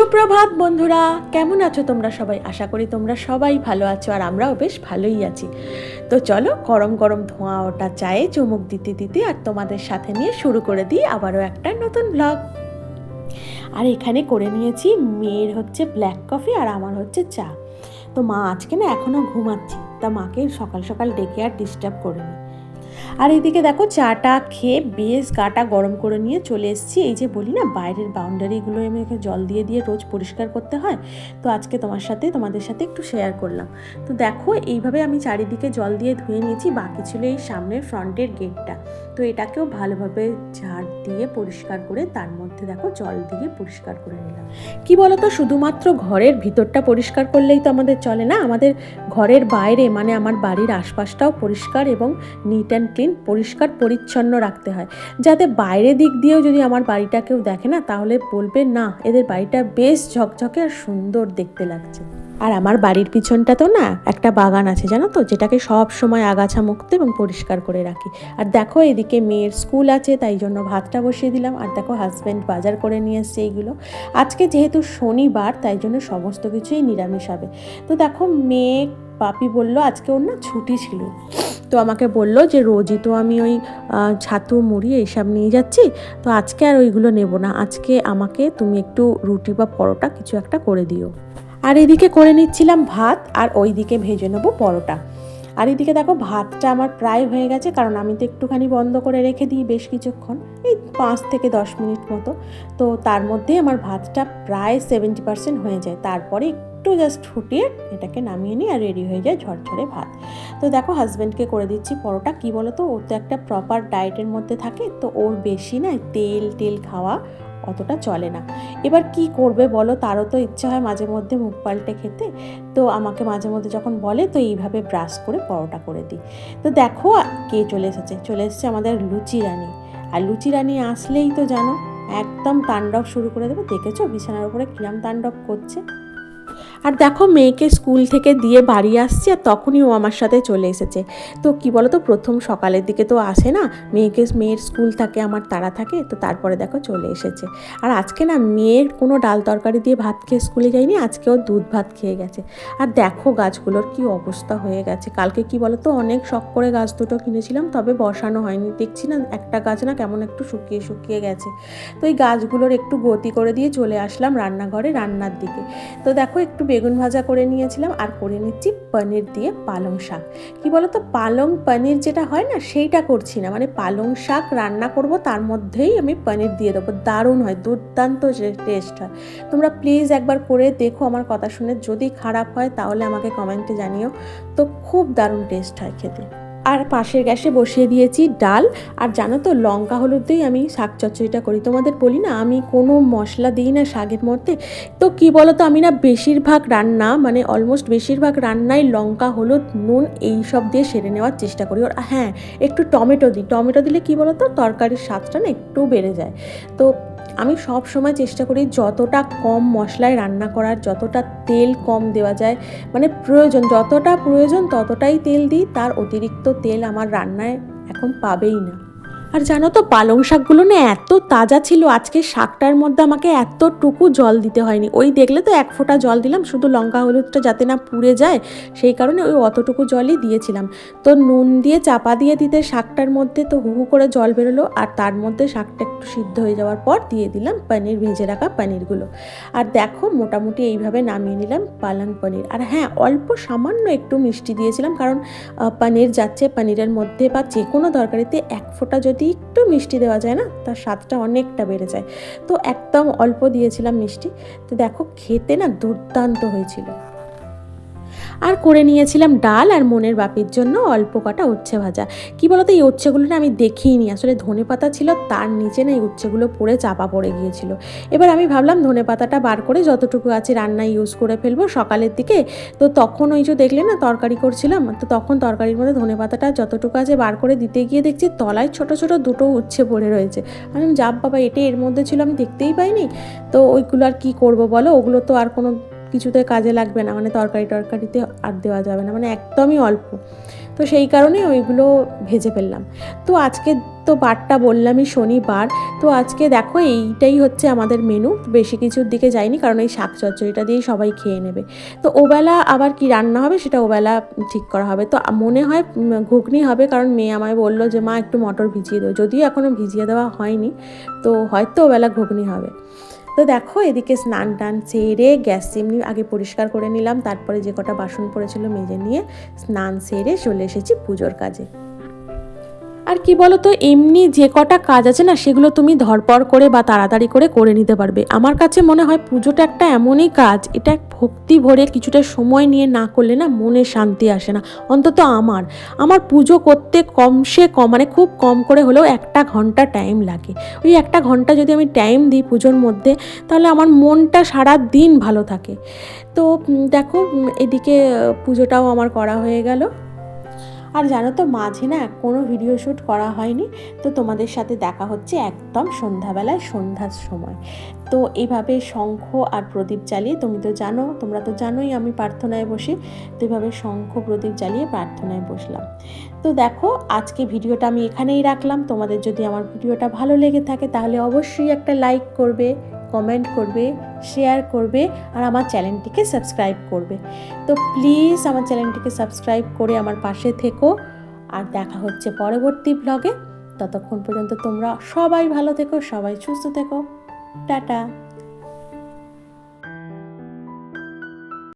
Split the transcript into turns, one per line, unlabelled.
সুপ্রভাত বন্ধুরা, কেমন আছো তোমরা সবাই? আশা করি তোমরা সবাই ভালো আছো আর আমরাও বেশ ভালোই আছি। তো চলো, গরম গরম ধোঁয়া ওটা চায়ে চুমুক দিতে দিতে আর তোমাদের সাথে নিয়ে শুরু করে দিই আবারও একটা নতুন ব্লগ আর এখানে করে নিয়েছি মেয়ের হচ্ছে ব্ল্যাক কফি আর আমার হচ্ছে চা। তো মা আজকে না এখনও ঘুমাচ্ছি, তা মাকে সকাল সকাল ডেকে আর ডিস্টার্ব করিনি। আর এদিকে দেখো চাটা খেয়ে বেশ গাটা গরম করে নিয়ে চলে এসেছি। এই যে বলি না, বাইরের বাউন্ডারিগুলো আমাকে জল দিয়ে দিয়ে রোজ পরিষ্কার করতে হয়। তো আজকে তোমার সাথে, তোমাদের সাথে একটু শেয়ার করলাম। তো দেখো এইভাবে আমি চারিদিকে জল দিয়ে ধুয়ে নিয়েছি, বাকি ছিল এই সামনের ফ্রন্টের গেটটা তো এটাকেও ভালোভাবে ঝাড় দিয়ে পরিষ্কার করে তার মধ্যে দেখো জল দিয়ে পরিষ্কার করে নিলাম। কি বলতো? শুধুমাত্র ঘরের ভিতরটা পরিষ্কার করলেই তো আমাদের চলে না? আমাদের ঘরের বাইরে মানে আমার বাড়ির আশপাশটাও পরিষ্কার এবং নিট অ্যান্ড ক্লিন পরিষ্কার, পরিচ্ছন্ন রাখতে হয়। যাতে বাইরে দিক দিয়েও যদি আমার বাড়িটা কেউ দেখে না, তাহলে বলবে, না, এদের বাড়িটা বেশ ঝকঝকে আর সুন্দর দেখতে লাগছে। আর আমার বাড়ির পিছনটা তো না, একটা বাগান আছে, জানো তো, যেটাকে সব সময় আগাছা মুক্ত এবং পরিষ্কার করে রাখি। আর দেখো, এদিকে মেয়ের স্কুল আছে, তাই জন্য ভাতটা বসিয়ে দিলাম। আর দেখো হাজব্যান্ড বাজার করে নিয়ে এসছে এইগুলো। আজকে যেহেতু শনিবার, তাই জন্য সমস্ত কিছুই নিরামিষ হবে। তো দেখো, মেয়ে পাপি বলল, আজকে ওর না ছুটি ছিল। তো আমাকে বলল যে, রোজই তো আমি ওই ছাতু, মুড়ি এইসব নিয়ে যাচ্ছি। তো আজকে আর ওইগুলো নেব না। আজকে আমাকে তুমি একটু রুটি বা পরোটা কিছু একটা করে দিও। আর এদিকে করে নিচ্ছিলাম ভাত, আর ওইদিকে ভেজে নেব পরোটা। আর এদিকে দেখো ভাতটা আমার প্রায় হয়ে গেছে, কারণ আমি তো একটুখানি বন্ধ করে রেখে দিই বেশ কিছুক্ষণ, এই পাঁচ থেকে দশ মিনিট মতো। তো তার মধ্যে আমার ভাতটা প্রায় সেভেন্টি পার্সেন্ট হয়ে যায়, তারপরে একটু জাস্ট ফুটিয়ে এটাকে নামিয়ে নিই আর রেডি হয়ে যায় ঝরঝরে ভাত। তো দেখো হাজব্যান্ডকে করে দিচ্ছি পরোটা। কী বলো তো ও তো একটা প্রপার ডায়েটের মধ্যে থাকে, তো ওর বেশি না তেল টেল খাওয়া অতটা চলে না। এবার কি করবে বলো? তারও তো ইচ্ছা হয় মাঝে মধ্যে মুখ পাল্টে খেতে। তো আমাকে মাঝে মধ্যে যখন বলে, তো এইভাবে ব্রাশ করে পরোটা করে দিই। তো দেখো কে চলে এসেছে। চলে এসেছে আমাদের লুচি রানী। আর লুচি রানী আসলেই তো জানো, একদম তাণ্ডব শুরু করে দেবে। দেখেছ? বিছানার উপরে কিরাম তাণ্ডব করছে। আর দেখো মেয়েকে স্কুল থেকে দিয়ে বাড়ি আসছে আর তখনই ও আমার সাথে চলে এসেছে। তো কি বলো তো প্রথম সকালের দিকে তো আসে না, মেয়েকে, মেয়ের স্কুল থাকে, আমার তাড়া থাকে, তো তারপরে দেখো চলে এসেছে। আর আজকে না মেয়ের কোনো ডাল তরকারি দিয়ে ভাত খেয়ে স্কুলে যায়নি, আজকে ও দুধ ভাত খেয়ে গেছে। আর দেখো গাছগুলোর কি অবস্থা হয়ে গেছে। কালকে কি বলো তো অনেক শখ করে গাছ দুটো কিনেছিলাম, তবে বসানো হয়নি। দেখছি না একটা গাছ না কেমন একটু শুকিয়ে শুকিয়ে গেছে। তো এই গাছগুলোর একটু গতি করে দিয়ে চলে আসলাম রান্নাঘরে রান্নার দিকে। তো দেখো একটু বেগুন ভাজা করে নিয়েছিলাম আর করে নিচ্ছি পনির দিয়ে পালং শাক। কি বলতো? পালং পনির যেটা হয় না, সেইটা করছি না। মানে পালং শাক রান্না করব, তার মধ্যেই আমি পনির দিয়ে দেবো। দারুণ হয়, দুর্দান্ত টেস্ট হয়। তোমরা প্লিজ একবার করে দেখো আমার কথা শুনে। যদি খারাপ হয়, তাহলে আমাকে কমেন্টে জানিও। তো খুব দারুণ টেস্ট হয় খেতে। আর পাশের গ্যাসে বসিয়ে দিয়েছি ডাল। আর জানো তো, লঙ্কা, হলুদ দিয়েই আমি শাক চচ্চড়িটা করি। তোমাদের বলি না, আমি কোনো মশলা দিই না শাকের মধ্যে। তো কি বলো তো আমি না বেশিরভাগ রান্না মানে অলমোস্ট বেশিরভাগ রান্নায় লঙ্কা, হলুদ, নুন এই সব দিয়ে সেরে নেওয়ার চেষ্টা করি। আর হ্যাঁ একটু টমেটো দিই। টমেটো দিলে কি বলো তো তরকারির স্বাদটা না একটু বেড়ে যায়। তো আমি সব সময় চেষ্টা করি যতটা কম মশলায় রান্না করার, যতটা তেল কম দেওয়া যায় মানে প্রয়োজন, যতটা প্রয়োজন ততটাই তেল দিই, তার অতিরিক্ত তেল আমার রান্নায় এখন পাবেই না। আর জানো তো, পালং শাকগুলো না এত তাজা ছিল, আজকে শাকটার মধ্যে আমাকে এতটুকু জল দিতে হয়নি। ওই দেখলে তো এক ফোঁটা জল দিলাম, শুধু লঙ্কা হলুদটা যাতে না পুড়ে যায়, সেই কারণে ওই অতটুকু জলই দিয়েছিলাম। তো নুন দিয়ে চাপা দিয়ে দিতে শাকটার মধ্যে তো হু হু করে জল বেরোলো, আর তার মধ্যে শাকটা একটু সিদ্ধ হয়ে যাওয়ার পর দিয়ে দিলাম পনির, ভেজে রাখা পনিরগুলো। আর দেখো, মোটামুটি এইভাবে নামিয়ে নিলাম পালং পনির। আর হ্যাঁ অল্প সামান্য একটু মিষ্টি দিয়েছিলাম, কারণ পনির যাচ্ছে, পনিরের মধ্যে বা যে কোনো তরকারিতে এক ফোঁটা যদি একটু মিষ্টি দেওয়া যায় না, তার স্বাদটা অনেকটা বেড়ে যায়। তো একদম অল্প দিয়েছিলাম মিষ্টি। তো দেখো, খেতে না দুর্দান্ত হয়েছিল। আর করে নিয়েছিলাম ডাল আর মনের বাপির জন্য অল্প কটা উচ্ছে ভাজা। কি বলতো, এই উচ্ছেগুলো না আমি দেখিনি। আসলে ধনে পাতা ছিল, তার নিচে না এই উচ্ছেগুলো পড়ে চাপা পড়ে গিয়েছিল। এবার আমি ভাবলাম ধনে পাতাটা বার করে যতটুকু আছে রান্নায় ইউজ করে ফেলব সকালের দিকে। তো তখন ওই যে দেখলে না, তরকারি করছিলাম, তো তখন তরকারির মধ্যে ধনে পাতাটা যতটুকু আছে বার করে দিতে গিয়ে দেখছি তলায় ছোট ছোট দুটো উচ্ছে পড়ে রয়েছে। আমি যাব বাবা, এটা এর মধ্যে ছিল, আমি দেখতেই পাইনি। তো ওইগুলো আর কি করব বলো? ওগুলো তো আর কোনো কিছুতে কাজে লাগবে না মানে তরকারি টরকারিতে আর দেওয়া যাবে না মানে একদমই অল্প। তো সেই কারণে ওইগুলো ভেজে ফেললাম। তো আজকে তো বারটা বললামই শনিবার, তো আজকে দেখো এইটাই হচ্ছে আমাদের মেনু বেশি কিছুর দিকে যাইনি কারণ এই শাক চচ্চড়িটা দিয়েই সবাই খেয়ে নেবে। তো ওবেলা আবার কি রান্না হবে সেটা ওবেলা ঠিক করা হবে। তো মনে হয় ঘুগনি হবে কারণ মেয়ে আমায় বলল যে, মা, একটু মটর ভিজিয়ে দেবো যদিও এখনও ভিজিয়ে দেওয়া হয়নি, তো হয়তো ওবেলা ঘুগনি হবে। তো দেখো, এদিকে স্নান টান সেরে গ্যাস চিমনি আগে পরিষ্কার করে নিলাম, তারপরে যে কটা বাসন পড়েছিল মেজে নিয়ে স্নান সেরে চলে এসেছি পুজোর কাজে। আর কি বলো তো এমনি যে কটা কাজ আছে না, সেগুলো তুমি ধরপড় করে বা তাড়াতাড়ি করে করে নিতে পারবে। আমার কাছে মনে হয় পুজোটা একটা এমনই কাজ, এটা ভক্তি ভরে কিছুটা সময় নিয়ে না করলে না মনে শান্তি আসে না। অন্তত আমার। আমার পুজো করতে কমসে কম মানে খুব কম করে হলেও একটা ঘণ্টা টাইম লাগে। ওই একটা ঘণ্টা যদি আমি টাইম দিই পুজোর মধ্যে, তাহলে আমার মনটা সারা দিন ভালো থাকে। তো দেখো এদিকে পুজোটাও আমার করা হয়ে গেল। আর জানো তো, মাঝে না কোনো ভিডিও শ্যুট করা হয়নি, তো তোমাদের সাথে দেখা হচ্ছে একদম সন্ধ্যাবেলায় সন্ধ্যার সময়। তো এইভাবে শঙ্খ আর প্রদীপ জ্বালিয়ে, তুমি তো জানো, তোমরা তো জানোই আমি প্রার্থনায় বসি, তো এইভাবে শঙ্খ, প্রদীপ জ্বালিয়ে প্রার্থনায় বসলাম। তো দেখো, আজকে ভিডিওটা আমি এখানেই রাখলাম। তোমাদের যদি আমার ভিডিওটা ভালো লেগে থাকে, তাহলে অবশ্যই একটা লাইক করবে কমেন্ট করবে শেয়ার করবে আর আমার চ্যানেলটিকে সাবস্ক্রাইব করবে। তো প্লিজ আমার চ্যানেলটিকে সাবস্ক্রাইব করে আমার পাশে থেকো আর দেখা হচ্ছে পরবর্তী ব্লগে ততক্ষণ পর্যন্ত তোমরা সবাই ভালো থেকো, সবাই সুস্থ থেকো। টাটা।